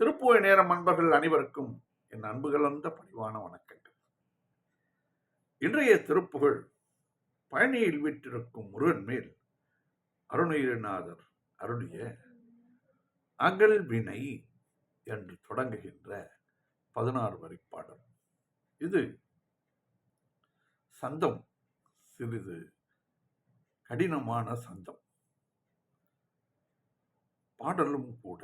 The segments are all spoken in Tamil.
திருப்புவை நேரம் அன்பர்கள் அனைவருக்கும் என் அன்பு கலந்த பணிவான வணக்கங்கள். இன்றைய திருப்புகழ் பழனியில் விட்டிருக்கும் முருகன் மேல் அருணகிரிநாதர் அருளிய அகல் வினை என்று தொடங்குகின்ற பதினாறு வரி பாடல். இது சந்தம் சிறிது கடினமான சந்தம். பாடலும் கூட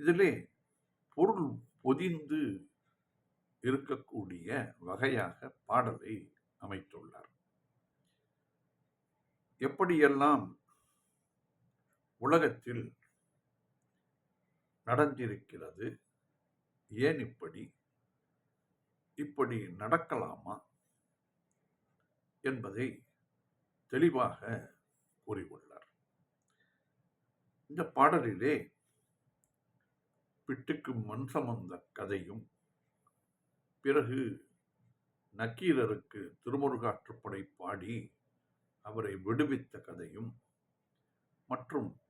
இதிலே பொருள் பொதிந்து இருக்கக்கூடிய வகையாக பாடலை அமைத்துள்ளார். எப்படியெல்லாம் உலகத்தில் நடந்திருக்கிறது ஏன் இப்படி இப்படி நடக்கலாமா என்பதை தெளிவாக கூறியுள்ளார். இந்த பாடலிலே பிட்டுக்கு மண் சமந்த கதையும் பிறகு நக்கீரருக்கு திருமுருகாற்றுப்படை பாடி அவரை விடுவித்த கதையும் மற்றும்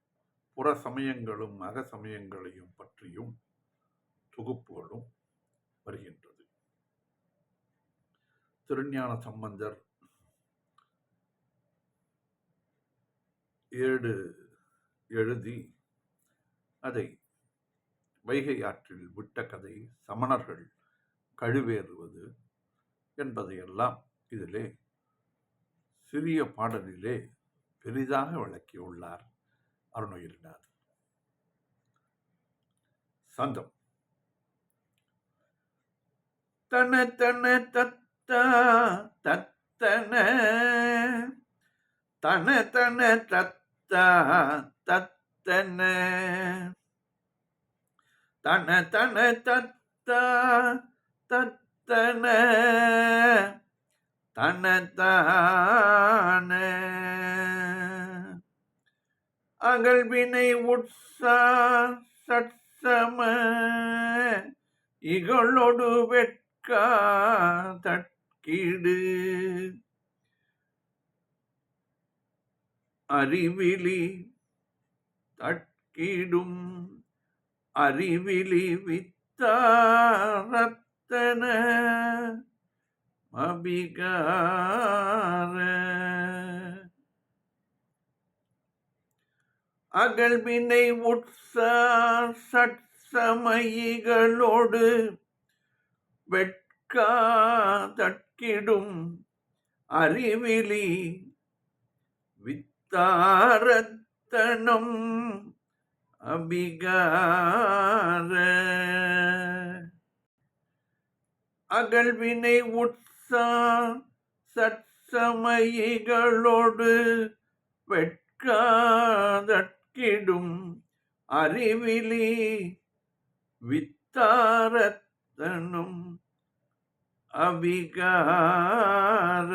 புற சமயங்களும் அக சமயங்களையும் பற்றியும் தொகுப்புகளும் வருகின்றது. திருஞான சம்பந்தர் ஏடு எழுதி அதை வைகை ஆற்றில் விட்ட கதை சமணர்கள் கழுவேறுவது என்பதையெல்லாம் இதிலே சிறிய பாடலிலே பெரிதாக விளக்கியுள்ளார் அருணகிரிநாத் சந்தம் தன தன தத்த தத்தன. தன தன தத்த தத்தன. தன தன தத்த தத்தன தனத்தான அகழ்வினை உட்சா சட்சம. இகழொடு வெட்கா தட்கிடு. அறிவிலி தட்கிடும். அறிவிலி வித்தாரத்தன அபிகார. அகழ்வினை உட்சார் சட்சமயிகளோடு வெட்கா தட்கிடும் அறிவிலி வித்தாரத்தனம் அபிகார. அகழ்வினை உட்சா சற்சமயிகளோடு வெட்காதற்கிடும் அறிவிலி வித்தாரத்தனும் அபிகார.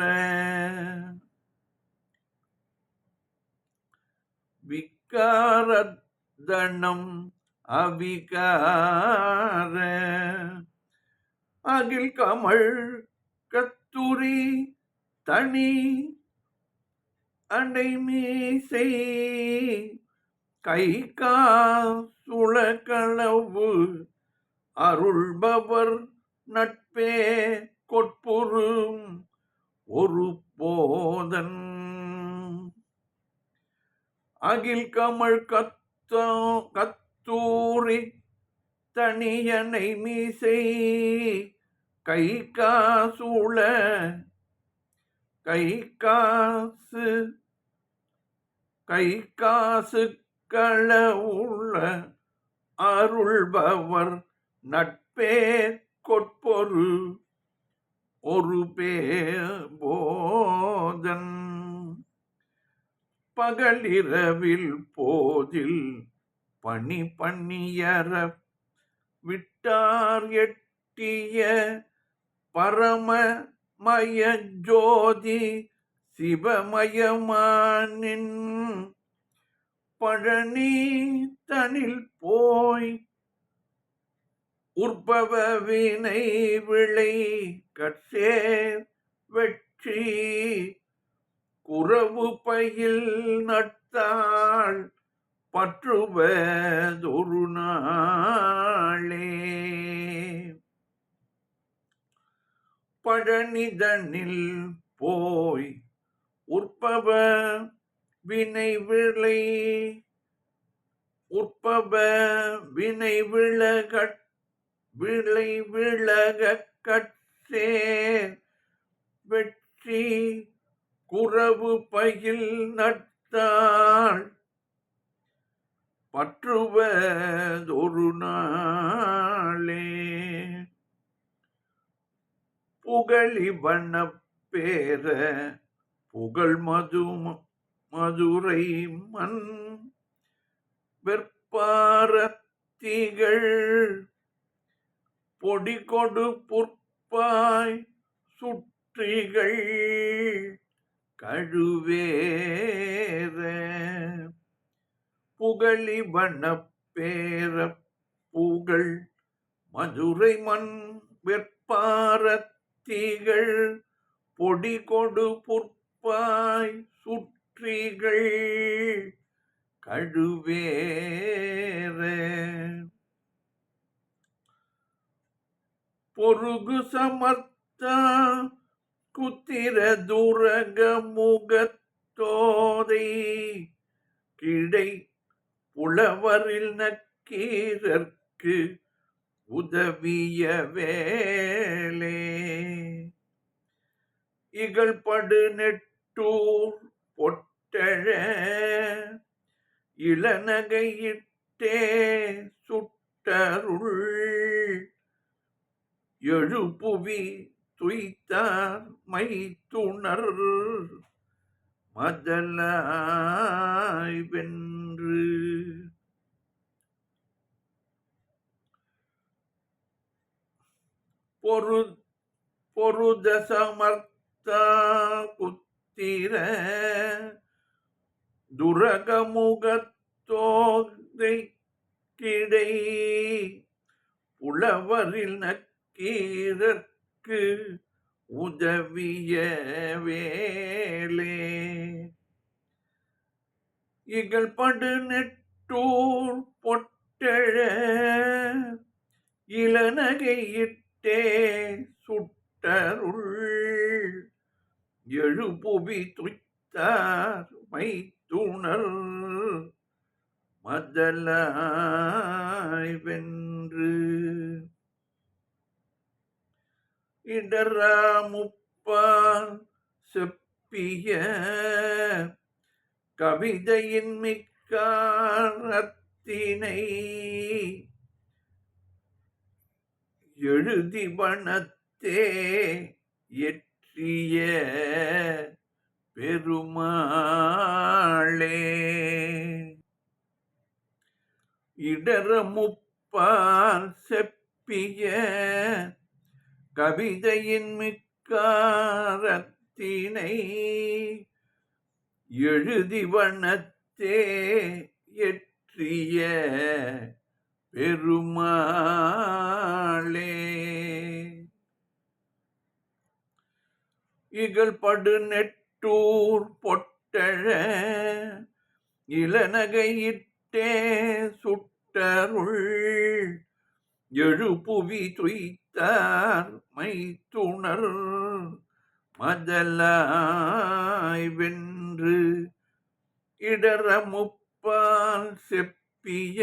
விக்காரத் விக்காரத்தனம் அபிகார அகில் கமல் கத்துரி தனி அண்டை மீசை கை காசுளகளவு அருள்பவர் நட்பே கொட்புறும் ஒரு போதன். அகில் கமல் கத் கத்தோ கத்தூரி தனியனை மீசை கை காசுள கை காசு கை காசு களவுள்ள அருள்பவர் நட்பே கொட்பொரு ஒரு பே போதன். பகலிரவில் போதில் பணி பண்ணியற விட்டார் எட்டிய பரம மய ஜோதி சிவமயமானின் பழனி தனில் போய் உற்பவ வினை விளை கற்சேர் வெற்றி குறவு பயில் நட்டாள் பற்றுவதொரு நாளே. பழனிதனில் போய் உற்பவ வினை விளை உற்பவ வினை விளகட் விளை விளக கற்றேன் வெற்றி குறவு பயில் நட்டாள். பற்றுவதொரு நாளே. புகழி வண்ண பேர புகழ் மது மதுரை மண். வெற்பாரத்திகள் பொடி கொடு புற்பாய் சுற்றிகள். கழுவேற புகழி வண்ண பேர புகழ் மதுரை மண் வெற்பாரத்திகள் பொடி கொடு புற்பாய் சுற்றிகள் கழுவேற. பொருகு சமர்த்தா குத்திர துரக முகத்தோதை. கிடை புலவரில் நக்கீரற்கு உதவிய வேலே இகழ்படு நெட்டூர் பொட்டழ இளநகையிட்டே சுட்டருள். எழுபுவி துய்த்தார் மை துணர் மதலாய் வென்று. பொரு பொருத சமர்த்தா குத்திர துரகமுகத்தோகை கிடை புலவரில் நக்கீரற்கு உதவிய வேளே. இகழ் படு நெட்டூர் பொட்டழ இளநகையிட்டே சுட்டருள். எழுபுவி துய்த்தார் மைத்துணர் மதலாய் வென்று. இடரா முப்பால் செப்பிய கவிதையின் மிக்காரத்தினை எழுதி வனத்தே எற்றிய பெருமாளே. இடர முப்பால் செப்பிய கவிதையின் மிக்காரத்தினை எழுதி வண்ணத்தே எற்றிய பெருமாளே. இகழ் படு நெட்டூர் பொட்டழ இளநகையிட்டே சுட்டருள் எழுப்புவி துய்த்த மதித்தார் மைத்துணர் மதலாய் வென்று இடர முப்பால் செப்பிய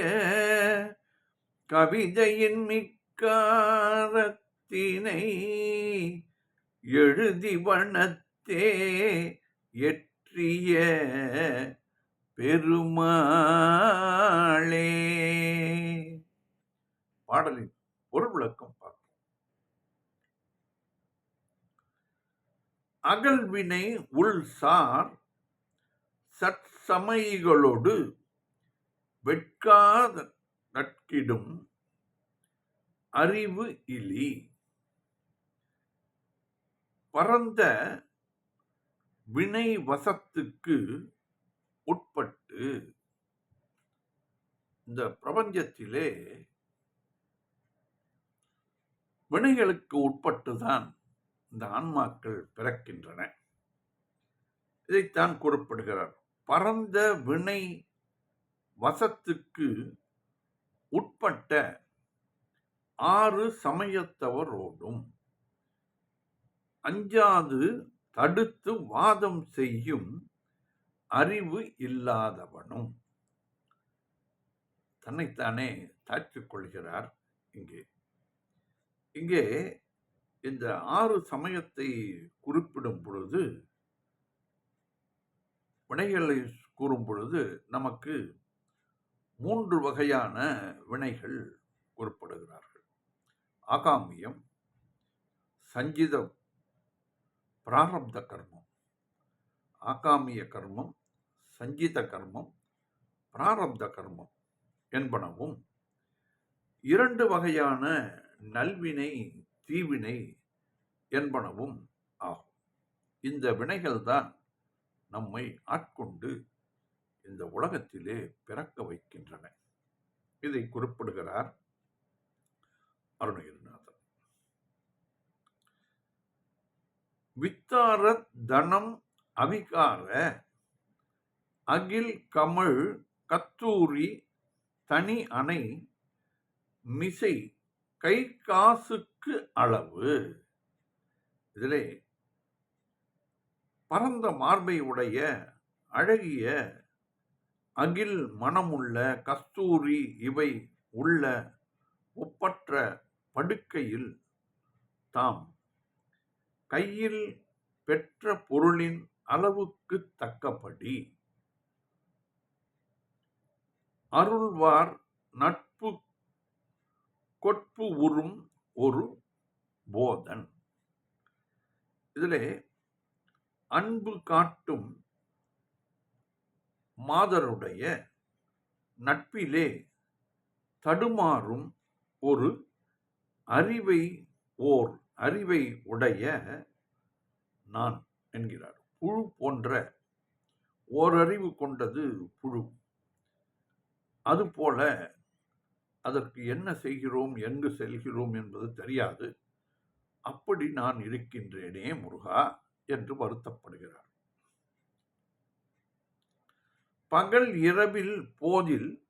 கவிதையின் மிக்காரத்தினை எழுதி வண்ணத்தே எற்றிய பெருமாளே. பாடலின் பொருள் விளக்கம். அகல்வினை உள்சார் சற்சமயிகளோடு வெட்காத நட்கிடும் அறிவு இலி. பரந்த வினை வசத்துக்கு உட்பட்டு இந்த பிரபஞ்சத்திலே வினைகளுக்கு உட்பட்டுதான் இந்த ஆன்மாக்கள் பிறக்கின்றன. இதைத்தான் கூறப்படுகிறார். பரந்த வினை வசத்துக்கு உட்பட்ட ஆறு சமயத்தவரோடும் அஞ்சாது தடுத்து வாதம் செய்யும் அறிவு இல்லாதவனும் தன்னைத்தானே தாழ்த்திக் கொள்கிறார் இங்கே. இங்கே இந்த ஆறு சமயத்தை குறிப்பிடும் பொழுது வினைகளை கூறும் பொழுது நமக்கு மூன்று வகையான வினைகள் குறிப்பிடுகிறார்கள். ஆகாமியம் சஞ்சித பிராரப்த கர்மம். ஆகாமிய கர்மம் சஞ்சித கர்மம் பிராரப்த கர்மம் என்பனவும் இரண்டு வகையான நல்வினை தீவினை என்பனவும் ஆகும். இந்த வினைகள்தான் நம்மை ஆட்கொண்டு இந்த உலகத்திலே பிறக்க வைக்கின்றன. இதை குறிப்பிடுகிறார் அருணகிரிநாதன் வித்தார தனம் அவிகார அகில் கமல் கத்தூரி தனி அணை மிசை கை காசுக்கு அளவு. இதிலே பரந்த மார்பை உடைய அழகிய அகில் மனமுள்ள கஸ்தூரி இவை உள்ள ஒப்பற்ற படுக்கையில் தாம் கையில் பெற்ற பொருளின் அளவுக்கு தக்கபடி அருள்வார் நட்பு கொட்பு உறும் ஒரு போதன். இதிலே அன்பு காட்டும் மாதருடைய நட்பிலே தடுமாறும் ஒரு அறிவை ஓர் அறிவை உடைய நான் என்கிறார். புழு போன்ற ஓரறிவு கொண்டது புழு. அதுபோல அதற்கு என்ன செய்கிறோம் எங்கு செல்கிறோம் என்பது தெரியாது. அப்படி நான் இருக்கின்றேனே முருகா என்று வருத்தப்படுகிறார். பகல் இரவில் போதில்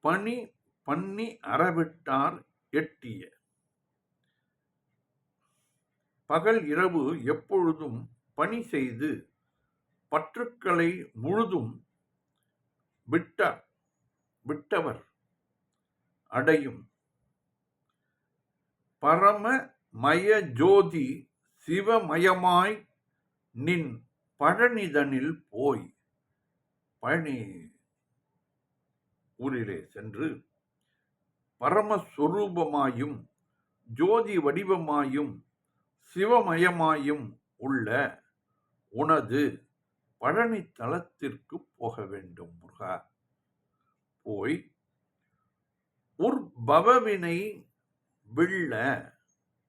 பணி பண்ணி அறவிட்டார் எட்டிய. பகல் இரவு எப்பொழுதும் பணி செய்து பற்றுக்களை முழுதும் விட்டார் விட்டவர். அடையும். பரம மய ஜோதி சிவமயமாய் நின் பழனிதனில் போய். பழனி ஊரிலே சென்று பரமஸ்வரூபமாயும் ஜோதி வடிவமாயும் சிவமயமாயும் உள்ள உனது பழனி தலத்திற்கு போக வேண்டும் முருகா. போய் உற்பவவினை விள்ள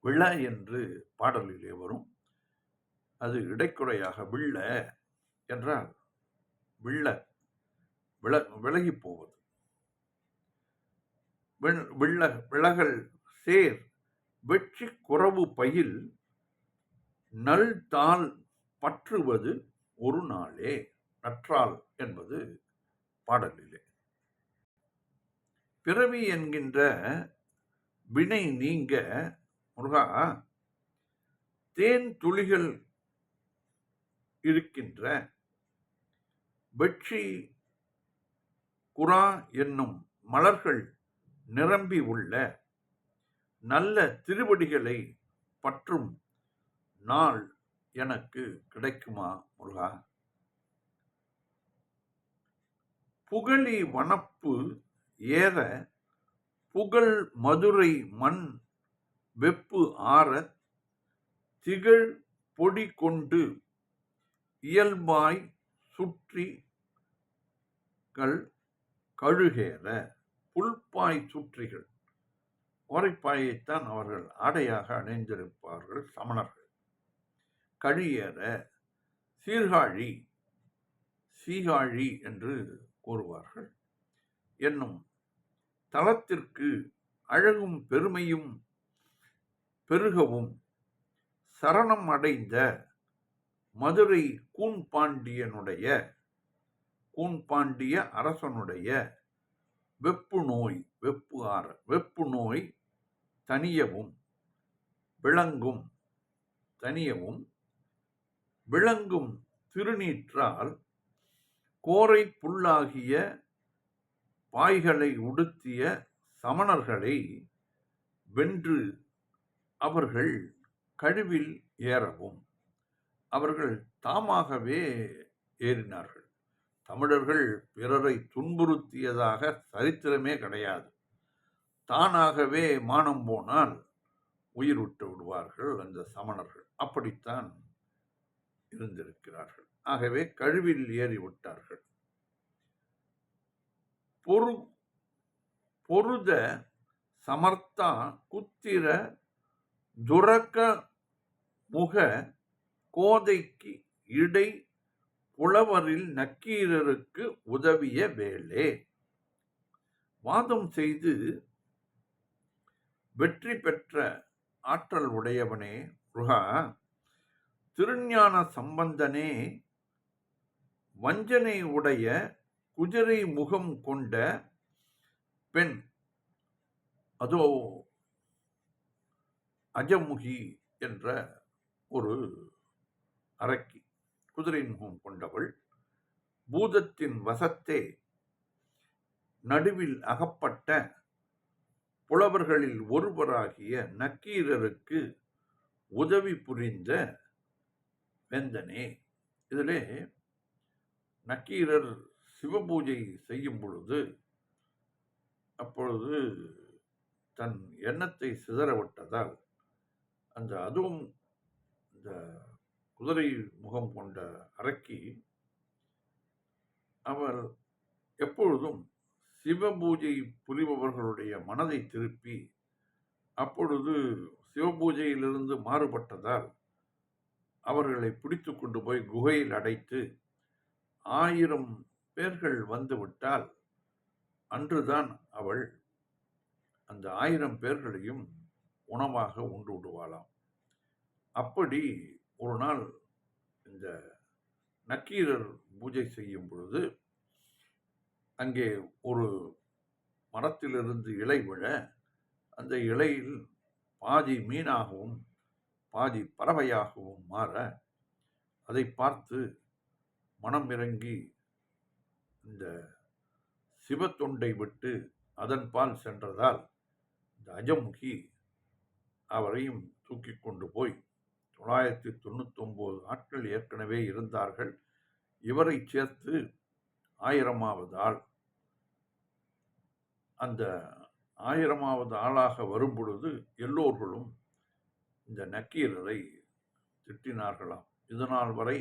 விழ என்று பாடலிலே வரும். அது இடைக்குறையாக விள்ள என்றால் விள்ள வில விலகி போவது. விள்ள விலகல் சேர் வெற்றி குறவு பயில் நல் தாள் பற்றுவது ஒரு நாளே நற்றால் என்பது பாடலிலே. பிறவி என்கின்ற வினை நீங்க முருகா தேன் துளிகள் இருக்கின்ற வெற்றி குரா என்னும் மலர்கள் நிரம்பி உள்ள நல்ல திருவடிகளை பற்றும் நாள் எனக்கு கிடைக்குமா முருகா? புகழி வனப்பு ஏற புகழ் மதுரை மண் வெப்பு ஆற திகழ் பொடி கொண்டு இயல்பாய் சுற்றி கழுகேற புல்பாய் சுற்றிகள். ஓரைப்பாயைத்தான் அவர்கள் ஆடையாக அணிந்திருப்பார்கள் சமணர்கள். கழியேற சீர்காழி சீகாழி என்று கூறுவார்கள். என்னும் தலத்திற்கு அழகும் பெருமையும் பெருகவும் சரணம் அடைந்த மதுரை கூன்பாண்டியனுடைய கூன்பாண்டிய அரசனுடைய வெப்பு நோய் வெப்பு ஆற வெப்பு நோய் தனியவும் விளங்கும் தனியவும் விளங்கும் திருநீற்றால் கோரை புல்லாகிய பாய்களை உடுத்திய சமணர்களை வென்று அவர்கள் கழுவில் ஏறவும். அவர்கள் தாமாகவே ஏறினார்கள். தமிழர்கள் பிறரை துன்புறுத்தியதாக சரித்திரமே கிடையாது. தானாகவே மானம் போனால் உயிர் விட்டு விடுவார்கள் அந்த சமணர்கள். அப்படித்தான் இருந்திருக்கிறார்கள். ஆகவே கழுவில் ஏறி விட்டார்கள் பொரு பொருத சமர்த்தா குத்திர துரக்க முக கோதைக்கு இடை புலவரில் நக்கீரருக்கு உதவிய வேளே வாதம் செய்து வெற்றி பெற்ற ஆற்றல் உடையவனே ருகா திருஞான சம்பந்தனே வஞ்சனை உடைய குதிரை முகம் கொண்ட பெண் அதோ அஜமுகி என்ற ஒரு அரக்கி குதிரை முகம் கொண்டவள் பூதத்தின் வசத்தே நடுவில் அகப்பட்ட புலவர்களில் ஒருவராகிய நக்கீரருக்கு உதவி புரிந்த வெந்தனே. இதிலே நக்கீரர் சிவபூஜை செய்யும் பொழுது அப்பொழுது தன் எண்ணத்தை சிதறவிட்டதால் அந்த அதுவும் இந்த குதிரை முகம் கொண்ட அரக்கி அவர் எப்பொழுதும் சிவபூஜை புரிபவர்களுடைய மனதை திருப்பி அப்பொழுது சிவபூஜையிலிருந்து மாறுபட்டதால் அவர்களை பிடித்து கொண்டு போய் குகையில் அடைத்து ஆயிரம் பேர்கள் வந்துவிட்டால் அன்றுதான் அவள் அந்த ஆயிரம் பேர்களையும் உணவாக உண்டு விடுவாளாம். அப்படி ஒரு நாள் இந்த நக்கீரர் பூஜை செய்யும் பொழுது அங்கே ஒரு மரத்திலிருந்து இலை விழ அந்த இலையில் பாதி மீனாகவும் பாதி பறவையாகவும் மாற அதை பார்த்து மனம் இறங்கி இந்த சிவத்தொண்டை விட்டு அதன்பால் சென்றதால் இந்த அஜமுகி அவரையும் தூக்கி கொண்டு போய் தொள்ளாயிரத்தி தொண்ணூத்தொம்போது ஆட்கள் ஏற்கனவே இருந்தார்கள். இவரை சேர்த்து ஆயிரமாவது ஆள் அந்த ஆயிரமாவது ஆளாக வரும் பொழுது எல்லோர்களும் இந்த நக்கீரரை திட்டினார்களாம். இதனால் வரை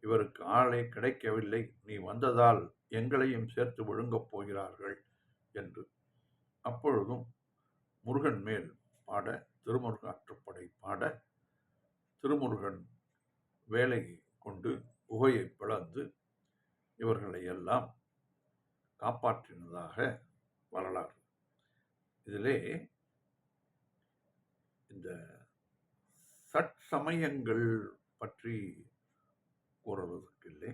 இவருக்கு ஆளே கிடைக்கவில்லை. நீ வந்ததால் எங்களையும் சேர்த்து விழுங்கப் போகிறார்கள் என்று. அப்பொழுதும் முருகன் மேல் பாட திருமுருகாற்றுப்படை பாட திருமுருகன் வேலை கொண்டு குகையை பிளந்து இவர்களை எல்லாம் காப்பாற்றினதாக வரலாறு. இதிலே இந்த சட்சமயங்கள் பற்றி கூறுவதற்கில்லை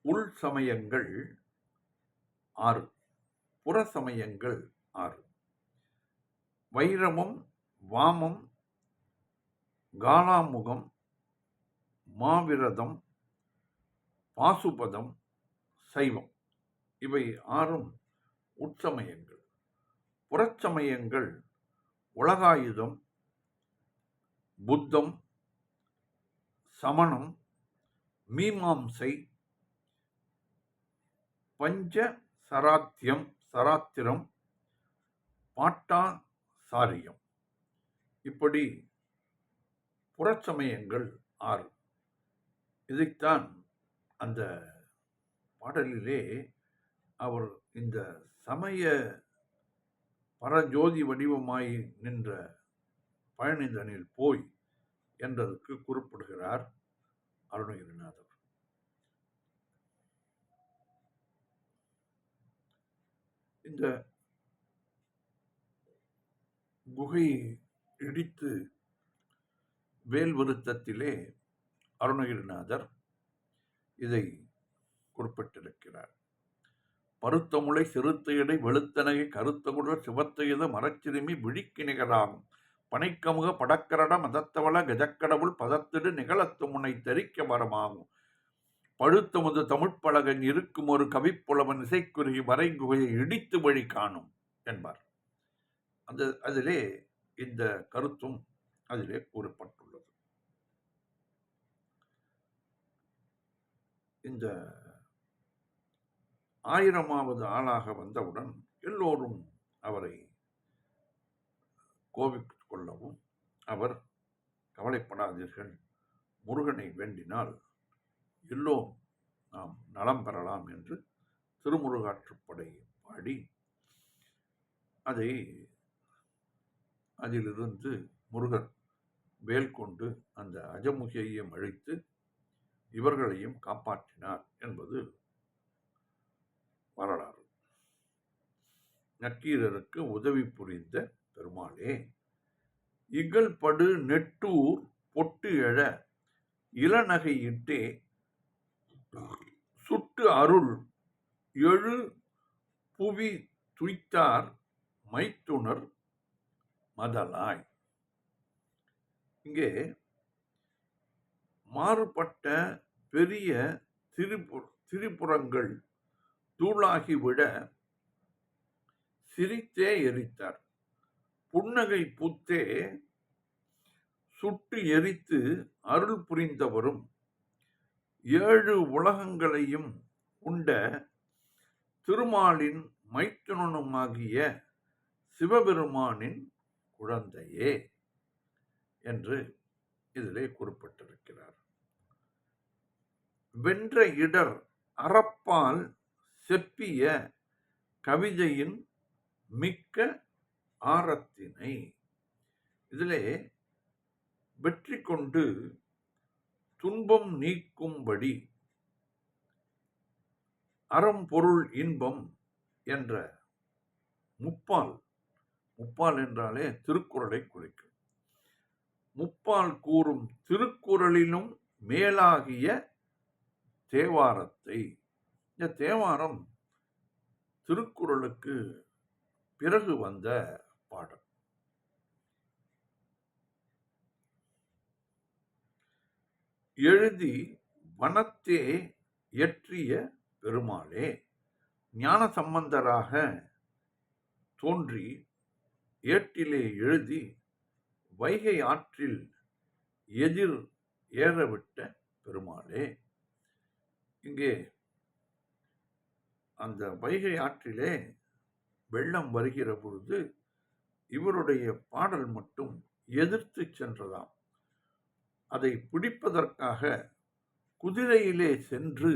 உள் சமயங்கள் ஆறு. புற சமயங்கள் ஆறு. வைரமும் வாமம் காலாமுகம் மாவிரதம் பாசுபதம் சைவம். இவை ஆறும் உட்சமயங்கள் புறச்சமயங்கள் உலகாயுதம் புத்தம் சமணம் மீமாம்சை பஞ்ச சராத்தியம் சராத்திரம் பாட்டாசாரியம். இப்படி புறச்சமயங்கள் ஆறு. இதைத்தான் அந்த பாடலிலே அவர் இந்த சமய பரஜோதி வடிவமாய் நின்ற பழனிதனில் போய் என்றதற்கு குறிப்பிடுகிறார் அருணகிரிநாதர். இந்த குகையை இடித்து வேல் வருத்தத்திலே அருணகிரிநாதர் இதை குறிப்பிட்டிருக்கிறார். பருத்தமுளை சிறுத்த வெளுத்தனகை கருத்த குடல் மரச்சிறுமி விழிக்கு நிகராகும் பனைக்கமுக படக்கரட மதத்தவள கஜக்கடவுள் பதத்திடு நிகழத்து முனை தெரிக்க மரமாகும் பழுத்தமுது தமிழ்ப்பழகன் இருக்கும் ஒரு கவிப்புலவன் இசைக்குருகி வரைகுகையை இடித்து வழி காணும் என்பார். அந்த அதிலே இந்த கருத்தும் அதிலே கூறப்பட்டுள்ளது. இந்த ஆயிரமாவது ஆளாக வந்தவுடன் எல்லோரும் அவரை கோபித்துக் கொள்ளவும் அவர் கவலைப்படாதீர்கள் முருகனை வேண்டினால் எல்லோரும் நாம் நலம் பெறலாம் என்று திருமுருகாற்றுப்படை பாடி அதை அதிலிருந்து முருகன் வேல் கொண்டு அந்த அஜமுகியையும் அழித்து இவர்களையும் காப்பாற்றினார் என்பது வரலாறு. நக்கீரருக்கு உதவி புரிந்த பெருமாளே இகழ்படு நெட்டூர் பொட்டு எழ இளநகையிட்டே சுட்டு அருள் எழு புவி துய்த்தார் மைத்துணர் மதலாய். இங்கே மாறுபட்ட பெரிய திரிபு திரிபுரங்கள் தூளாகிவிட சிரித்தே எரித்தார். புன்னகை புத்தே சுட்டு எரித்து அருள் புரிந்தவரும் ஏழு உலகங்களையும் உண்ட திருமாலின் மைத்துனனுமாகிய சிவபெருமானின் குழந்தையே என்று இதிலே குறிப்பிட்டிருக்கிறார். வென்ற இடர் அறப்பால் செப்பிய கவிதையின் மிக்க ஆரத்தினை இதிலே வெற்றி கொண்டு துன்பம் நீக்கும்படி அறம் பொருள் இன்பம் என்ற முப்பால் முப்பால் என்றாலே திருக்குறளை குறிக்கும். முப்பால் கூறும் திருக்குறளிலும் மேலாகிய தேவாரத்தை இந்த தேவாரம் திருக்குறளுக்கு பிறகு வந்த பாடல். எழுதி வனத்தே இயற்றிய பெருமாளே ஞான சம்பந்தராக தோன்றி ஏட்டிலே எழுதி வைகை ஆற்றில் எதிர் ஏறவிட்ட பெருமாளே. இங்கே அந்த வைகை ஆற்றிலே வெள்ளம் வருகிற பொழுது இவருடைய பாடல் மட்டும் எதிர்த்து சென்றதாம். அதை பிடிப்பதற்காக குதிரையிலே சென்று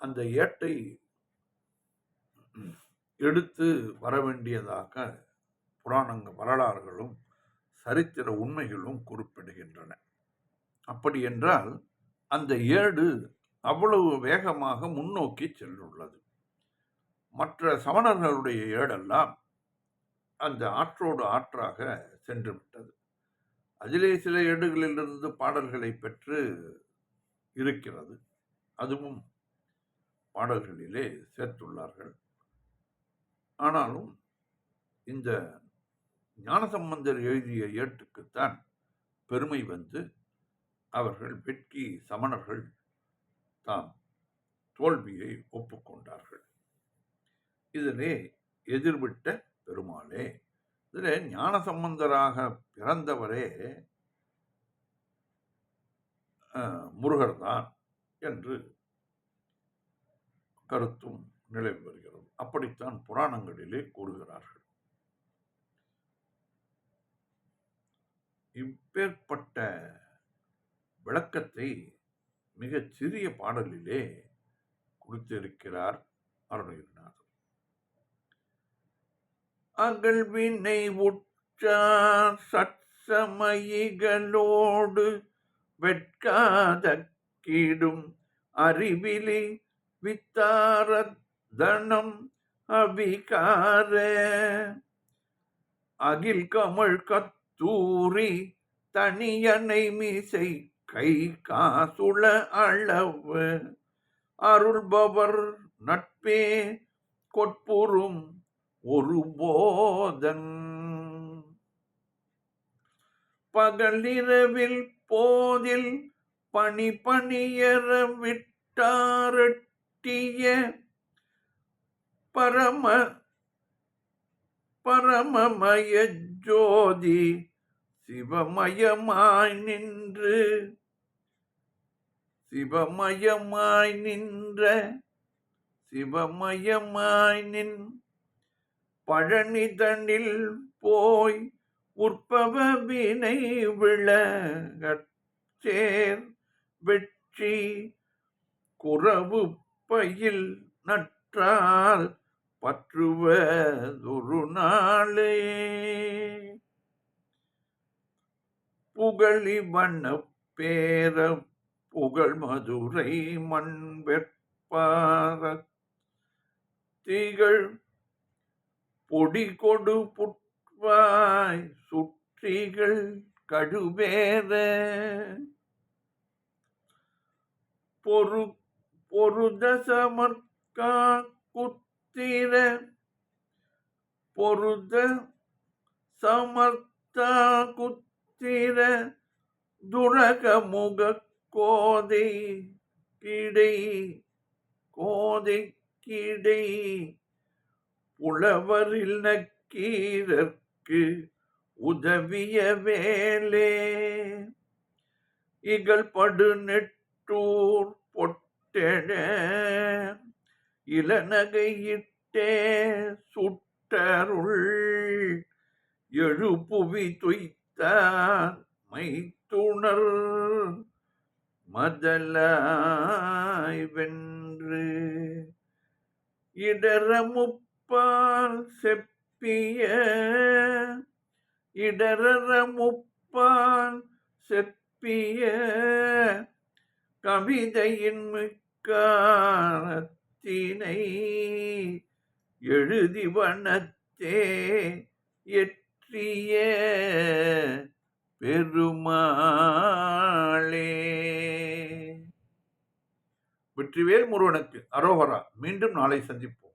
அந்த ஏட்டை எடுத்து வர வேண்டியதாக புராணங்க வரலாறுகளும் சரித்திர உண்மைகளும் குறிப்பிடுகின்றன. அப்படி என்றால் அந்த ஏடு அவ்வளவு வேகமாக முன்னோக்கி சென்றுள்ளது. மற்ற சமணர்களுடைய ஏடெல்லாம் அந்த ஆற்றோடு ஆற்றாக சென்று விட்டது அதிலே சில ஏடுகளிலிருந்து பாடல்களை பெற்று இருக்கிறது. அதுவும் பாடல்களிலே சேர்த்துள்ளார்கள். ஆனாலும் இந்த ஞானசம்பந்தர் எழுதிய ஏட்டுக்குத்தான் பெருமை வந்து அவர்கள் வெட்கி சமணர்கள் தாம் தோல்வியை ஒப்புக்கொண்டார்கள். இதிலே எதிர்விட்ட பெருமாளே இதில் ஞான சம்பந்தராக பிறந்தவரே முருகர் தான் என்று கருத்தும் நிலை பெறுகிறது அப்படித்தான் புராணங்களிலே கூறுகிறார்கள். இப்பேற்பட்ட விளக்கத்தை மிகச் சிறிய பாடலிலே கொடுத்திருக்கிறார் அருணகிரிநாதர். அகழ்வினை உற்றார் சற்சமயிகளோடு வெட்காத கீடும் அறிவிலி வித்தாரதனம் அபிகார அகில் கமழ் கத்தூரி தனியனை மீசை கை காசுள அளவு. அருள்பவர் நட்பே கொட்புறும் ஒரு போதன். பகலிரவில் போதில் பணி பணியற விட்டாரட்டிய பரம பரமமய ஜோதி சிவமயமாய் நின்று சிவமயமாய் நின்ற சிவமயமாய் நின் பழனிதனில் போய் உற்பவ வினை விளகேர் வெற்றி குறவு பயில் நற்றால் பற்றுவதொரு நாளே. புகழி வண்ண பேர புகழ் மதுரை மண் வெற்பார திகழ் பொடி கொடு புட்வாய் சுற்றிகள் கடுவேற பொரு பொருதசமர்கா குத்திர. பொருத சமர்த்தா குத்திர துரக முக கோதை கிடை கோதை கிடை. உழவரில் நக்கீரற்கு உதவிய வேலே. இகழ் படு நெட்டூர் பொட்டென இளநகையிட்டே சுட்டருள். எழுப்புவி துய்த்தார் மைத்துணர் மதலாய் வென்று. இடரமுப் முப்பால் செப்பிய இடரர முப்பால் செப்பிய கவிதையின் மிக்காரத்தினை எழுதி வனத்தே எற்றிய பெருமாளே. வெற்றிவேல் முருகனுக்கு அரோகரா மீண்டும் நாளை சந்திப்போம்.